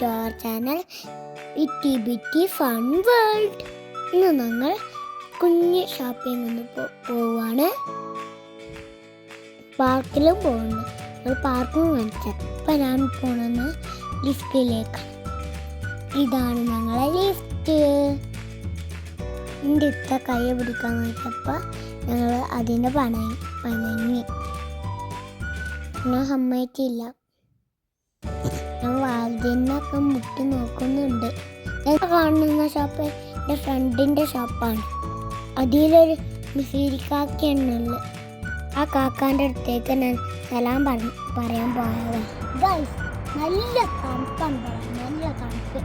To our channel Itty Bitty Fun World ഇന്ന് ഞങ്ങൾ കുഞ്ഞ് ഷോപ്പിംഗ് ഒന്ന് പോവാണ്. പാർക്കിലും പോകുന്നു ഞങ്ങൾ പാർക്കും കാണിച്ചത് ഇപ്പം ഞാൻ പോണെന്ന് ലിഫ്റ്റിലേക്ക് ഇതാണ് ഞങ്ങളെ ലിഫ്റ്റ് എന്റെ ഇത്ത കൈ പിടിക്കാൻ നോക്കിയപ്പോൾ ഞങ്ങൾ അതിന്റെ പണങ്ങി പണങ്ങി ഞാൻ സമ്മതിച്ചില്ല. ഞാൻ വാതിനൊക്കെ മുട്ടി നോക്കുന്നുണ്ട്. ഞാൻ കാണുന്ന ഷോപ്പ് എന്റെ ഫ്രണ്ടിന്റെ ഷോപ്പാണ് അതിലൊരു മിസിരിക്കാക്കയാണുള്ളത് ആ കാക്കാന്റെ അടുത്തേക്ക് ഞാൻ സലാം പറഞ്ഞു പറയാൻ പോയതാണ് ഗൈസ് നല്ല തണുപ്പാണ് പറയാം നല്ല തണുപ്പ്.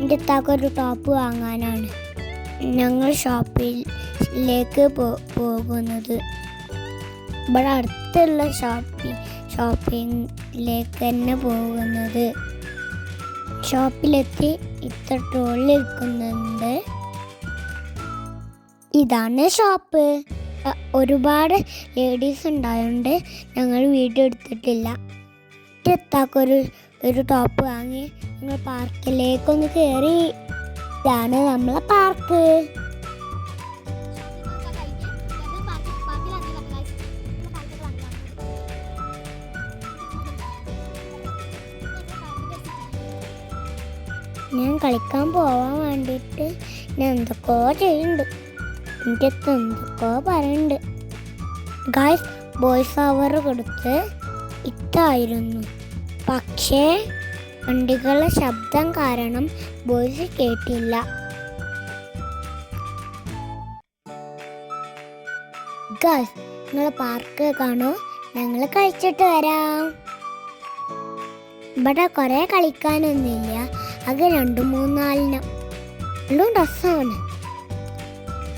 എന്റെ താക്കൊരു ടോപ്പ് വാങ്ങാനാണ്. ഞങ്ങൾ ഷോപ്പിലേക്ക് പോ- പോകുന്നത്. ഇവിടെ അടുത്തുള്ള ഷോപ്പിംഗ് ഷോപ്പിങ്ങിലേക്ക് തന്നെ പോകുന്നത്. ഷോപ്പിലെത്തി ഇത്ര ട്രോളിൽ ഇരിക്കുന്നുണ്ട് ഇതാണ് ഷോപ്പ്. ഒരുപാട് ലേഡീസ് ഉണ്ടായതുകൊണ്ട് ഞങ്ങൾ വീഡിയോ എടുത്തിട്ടില്ല. എത്താക്കൊരു ഒരു ടോപ്പ് വാങ്ങി ഞങ്ങൾ പാർക്കിലേക്കൊന്ന് കയറി ഇതാണ് നമ്മളെ പാർക്ക് ഞാൻ കളിക്കാൻ പോവാൻ വേണ്ടിയിട്ട് ഞാൻ എന്തൊക്കെയോ ചെയ്യുന്നുണ്ട്. എന്റെ എന്തൊക്കെയോ പറയുന്നുണ്ട്. ഗായ്സ് ബോയ്സ് അവർ കൊടുത്ത് ഇത്തായിരുന്നു പക്ഷേ വണ്ടികളുടെ ശബ്ദം കാരണം ബോയ്സ് കേട്ടില്ല. ഗായ്സ് നിങ്ങൾ പാർക്ക് കാണോ? ഞങ്ങൾ കഴിച്ചിട്ട് വരാം. ഇവിടെ കുറേ കളിക്കാനൊന്നുമില്ല. അത് രണ്ട് മൂന്നാലിനം. രണ്ടും രസമാണ്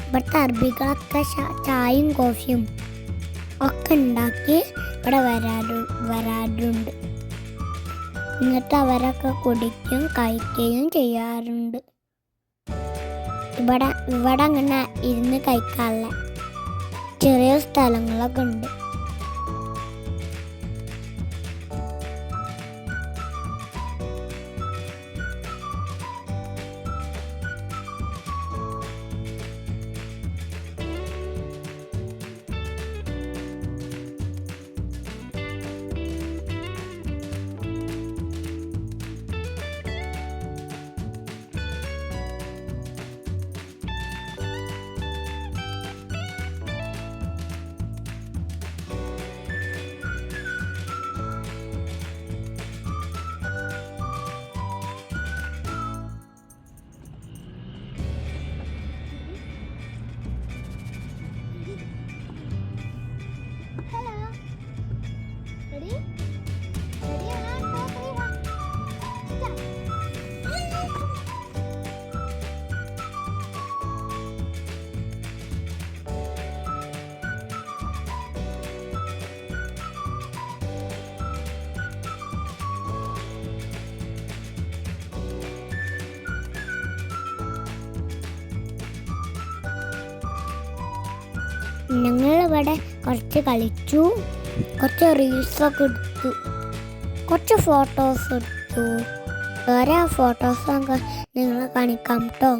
ഇവിടുത്തെ അറബികളൊക്കെ ചായയും കോഫിയും ഒക്കെ ഉണ്ടാക്കി ഇവിടെ വരാറു വരാറുണ്ട്. എന്നിട്ട് അവരൊക്കെ കുടിക്കും കഴിക്കുകയും ചെയ്യാറുണ്ട്. ഇവിടെ ഇവിടെ അങ്ങനെ ഇരുന്ന് കഴിക്കാറില്ല. ചെറിയ സ്ഥലങ്ങളൊക്കെ ഉണ്ട്. ഞങ്ങളിവിടെ കുറച്ച് കളിച്ചു. കുറച്ച് റീൽസൊക്കെ എടുത്തു. കുറച്ച് ഫോട്ടോസ് എടുത്തു. വേറെ ഫോട്ടോസൊക്കെ നിങ്ങളെ കാണിക്കാം കേട്ടോ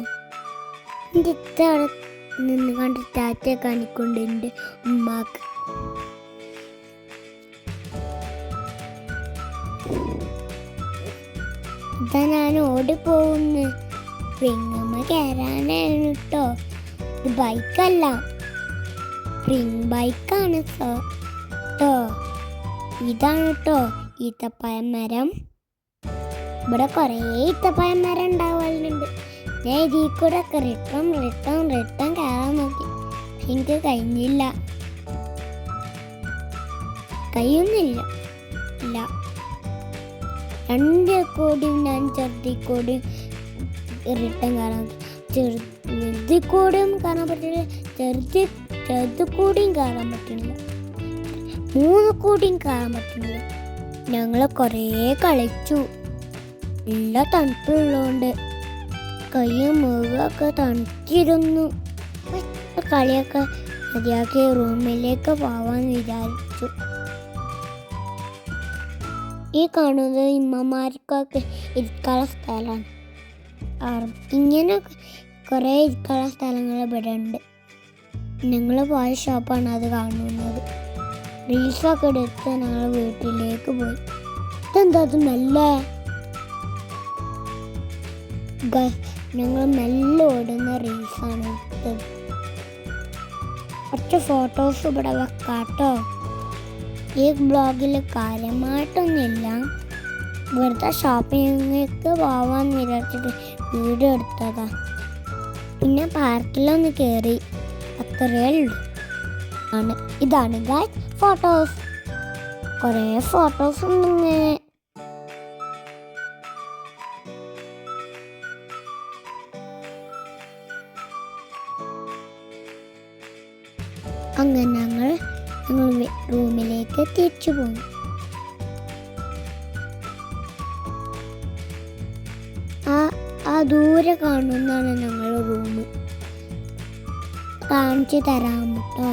എന്റെ ഇത്ത അവിടെ നിന്ന് കണ്ട് ടാറ്റ കാണിക്കൊണ്ട് എന്റെ ഉമ്മാക്ക്. ഇതാ ഞാൻ ഓടിപ്പോകുന്നു പിന്നെ കയറാനാണ് കേട്ടോ ഇത് ബൈക്കല്ല സ്പ്രിംഗ് ബൈക്കാണ് കേട്ടോ ഇതാണ് കേട്ടോ ഈത്തപ്പഴ മരം. ഇവിടെ കുറേ ഈത്തപ്പഴ മരം ഉണ്ടാവാറുണ്ട്. ഞാൻ ഇതിൽ കൂടെ ഒക്കെ റിട്ടേൺ റിട്ടേൺ റിട്ടേൺ കയറാൻ നോക്കി. എനിക്ക് കഴിഞ്ഞില്ല. കഴിയുന്നില്ല. ഇല്ല. രണ്ട് കോടിയും ഞാൻ ചെറുതി കോടിയും റിട്ടേൺ കയറാൻ നോക്കി. ചെറു വലുതിൽ കൂടിയും കാണാൻ പറ്റില്ല. ചെറുതി ചെറുത് കൂടിയും കാണാൻ പറ്റില്ല. മൂന്ന് കൂടിയും കാണാൻ പറ്റില്ല. ഞങ്ങൾ കുറേ കളിച്ചു. നല്ല തണുപ്പുള്ളതുകൊണ്ട് കൈയും മുഖമൊക്കെ തണുത്തിരുന്നു. കളിയൊക്കെ മതിയാക്കി റൂമിലേക്ക് പോവാൻ വിചാരിച്ചു. ഈ കാണുന്നത് ഇമ്മമാർക്കൊക്കെ ഇരിക്കാനുള്ള സ്ഥലമാണ്. ആർ- ഇങ്ങനെ കുറേ ഇരിക്കാനുള്ള സ്ഥലങ്ങൾ ഇവിടെ ഉണ്ട്. ഞങ്ങൾ പോയ ഷോപ്പാണ് അത് കാണുന്നത്. റീൽസൊക്കെ എടുത്ത് ഞങ്ങൾ വീട്ടിലേക്ക് പോയി. ഇതെന്താ അത് മെല്ലെ? ഞങ്ങൾ മെല്ലെ ഓടുന്ന റീൽസാണ് എടുത്തത് കുറച്ച് ഫോട്ടോസ് ഇവിടെ വെക്കാട്ടോ. ഈ ബ്ലോഗിൽ കാര്യമായിട്ടൊന്നുമില്ല. വെറുതെ ഷോപ്പിങ്ങേക്ക് പോവാൻ വിചാരിച്ചിട്ട് വീഡിയോ എടുത്തതാ. പിന്നെ പാർക്കിലൊന്ന് കയറി അത്രയേ ഉള്ളൂ. ആണ്. ഇതാണ് ഗായ് ഫോട്ടോസ് കുറേ ഫോട്ടോസ് ഉണ്ടെന്ന് അങ്ങനെ ഞങ്ങൾ ഞങ്ങൾ റൂമിലേക്ക് തിരിച്ചു പോന്നു. ദൂരെ കാണുന്നതാണ് ഞങ്ങളുടെ റൂം കാണിച്ചു തരാം കേട്ടോ.